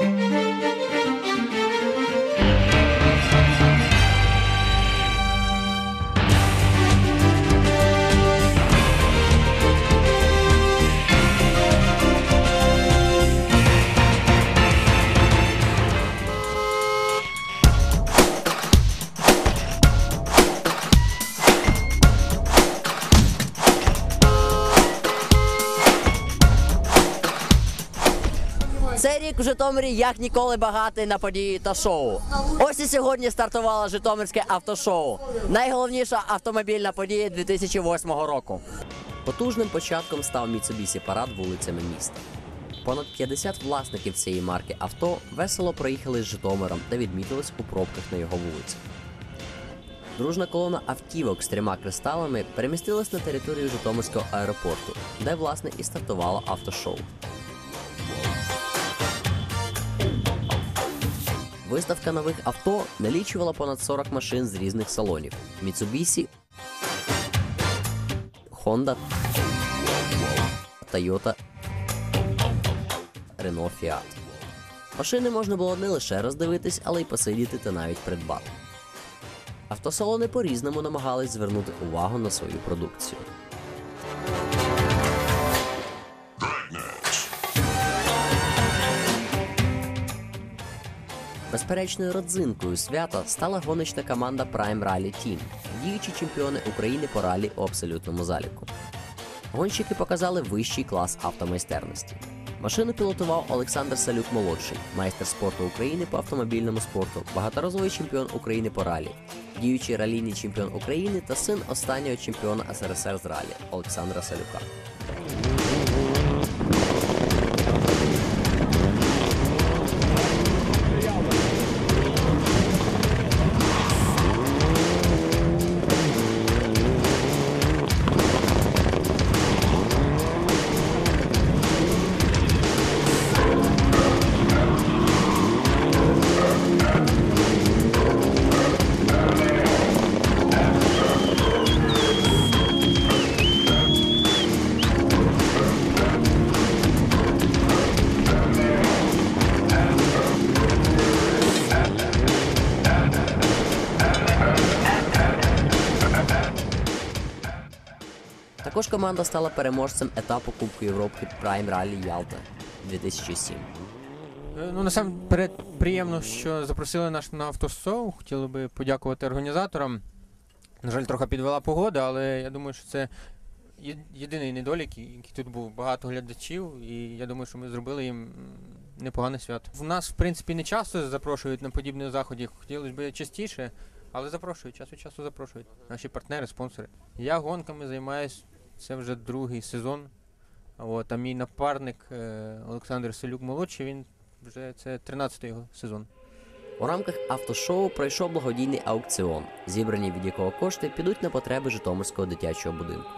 Música Цей рік в Житомирі як ніколи багатий на події та шоу. Ось і сьогодні стартувало Житомирське автошоу. Найголовніша автомобільна подія 2008 року. Потужним початком став Mitsubishi парад вулицями міста. Понад 50 власників цієї марки авто весело проїхали з Житомиром та відмітились у пробках на його вулицях. Дружна колона автівок з трьома кристалами перемістилась на територію Житомирського аеропорту, де власне і стартувало автошоу. Виставка нових авто налічувала понад 40 машин з різних салонів: Mitsubishi, Honda, Toyota, Renault Fiat. Машини можна було не лише роздивитись, але й посидіти та навіть придбати. Автосалони по-різному намагались звернути увагу на свою продукцію. Безперечною родзинкою свята стала гоночна команда Prime Rally Team, діючі чемпіони України по ралі у абсолютному заліку. Гонщики показали вищий клас автомайстерності. Машину пілотував Олександр Салюк молодший, майстер спорту України по автомобільному спорту, багаторазовий чемпіон України по ралі, діючий ралійний чемпіон України та син останнього чемпіона СРСР з ралі Олександра Салюка. Також команда стала переможцем етапу Кубку Європи Prime Rally Ялта 2007. Е, Ну, насамперед приємно, що запросили нас на автосоу. Хотіли би подякувати організаторам. На жаль, трохи підвела погода, але я думаю, що це єдиний недолік, який тут був багато глядачів, і я думаю, що ми зробили їм непогане свято. В нас, в принципі, не часто запрошують на подібні заходи. Хотілося б частіше, але запрошують, час від часу запрошують. Наші партнери, спонсори. Я гонками займаюся, це вже другий сезон. От, а мій напарник е, Олександр Селюк молодший, він вже це 13-й його сезон. У рамках автошоу пройшов благодійний аукціон, зібрані від якого кошти підуть на потреби Житомирського дитячого будинку.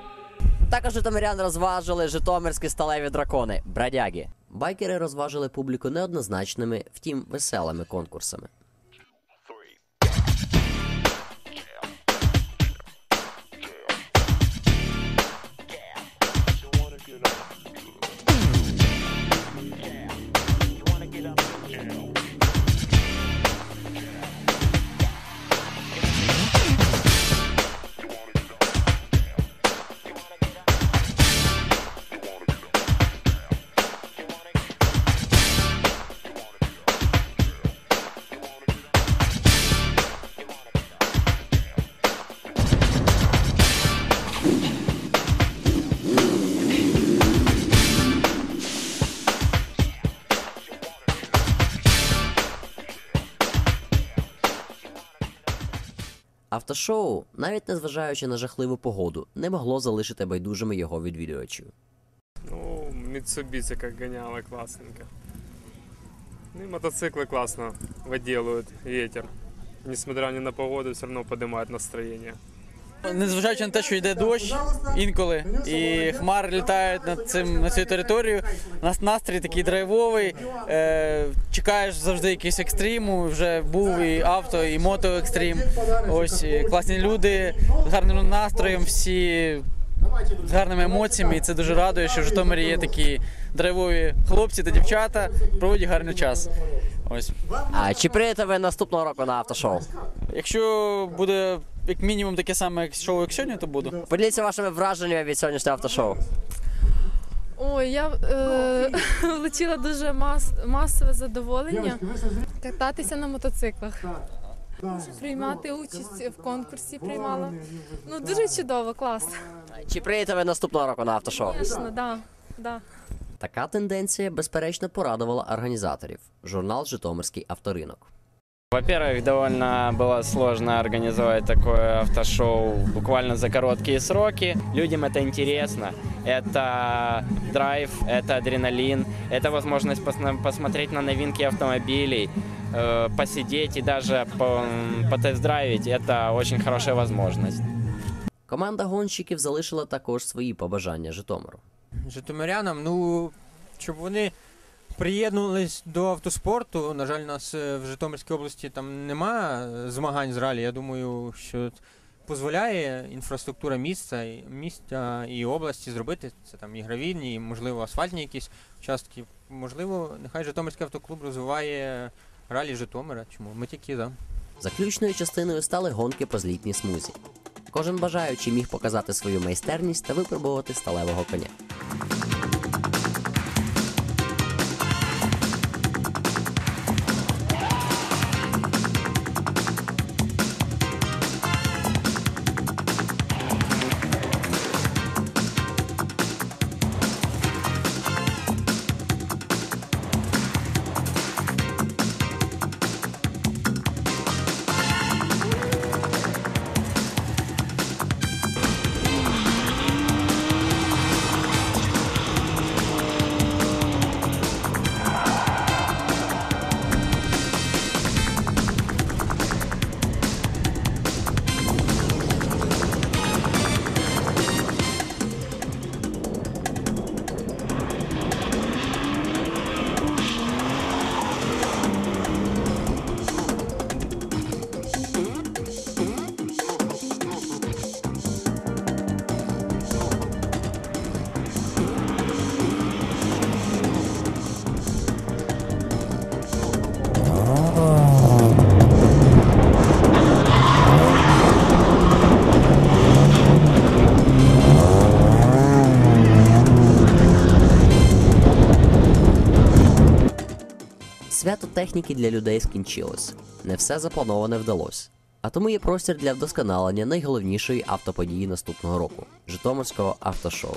Також житомирян розважили житомирські сталеві дракони бродяги. Байкери розважили публіку неоднозначними, втім веселими конкурсами. Автошоу, навіть незважаючи на жахливу погоду, не могло залишити байдужими його відвідувачів. Ну, Mitsubishi как гоняла классненько. Ну и мотоциклы классно выделывают ветер. Несмотря ни на погоду, все равно поднимает настроение. Незважаючи на те, що йде дощ інколи, і хмари літають над цим на цю територію. У нас настрій такий драйвовий. Е, чекаєш завжди якийсь екстриму. Вже був і авто, і мотоекстрім. Ось класні люди з гарним настроєм, всі з гарними емоціями. І це дуже радує, що в Житомирі є такі драйвові хлопці та дівчата проводять гарний час. Ось. А чи приїдете ви наступного року на автошоу? Якщо буде як мінімум таке саме як шоу, як сьогодні, то буду. Поділіться вашими враженнями від сьогоднішнього автошоу. Ой, я е, отримала дуже мас, масове задоволення кататися на мотоциклах. Приймати участь в конкурсі приймала. Ну дуже чудово, клас. Чи приїдете ви наступного року на автошоу? Звісно, да, да. Така тенденція, безперечно, порадувала організаторів. Журнал Житомирський авторинок. Во-первых, довольно было сложно организовать такое автошоу буквально за короткие сроки. Людям это интересно. Это драйв, это адреналин, это возможность посна- посмотреть на новинки автомобилей, э, посидеть и даже по- потест-драйвить. Это очень хорошая возможность. Команда гонщиків залишила також свої побажання Житомиру. Житомирянам, ну, щоб вони приєднувались до автоспорту. На жаль, нас е, в Житомирській області там нема е, змагань з ралі. Я думаю, що дозволяє інфраструктура міста, міста і області зробити це там і гравійні, і, можливо, асфальтні якісь участки. Можливо, нехай Житомирський автоклуб розвиває ралі Житомира. Чому? Ми тільки за. Заключною частиною стали гонки по злітній смузі. Кожен бажаючий міг показати свою майстерність та випробувати сталевого коня. Свято техніки для людей скінчилось. Не все заплановане вдалося. А тому є простір для вдосконалення найголовнішої автоподії наступного року Житомирського автошоу.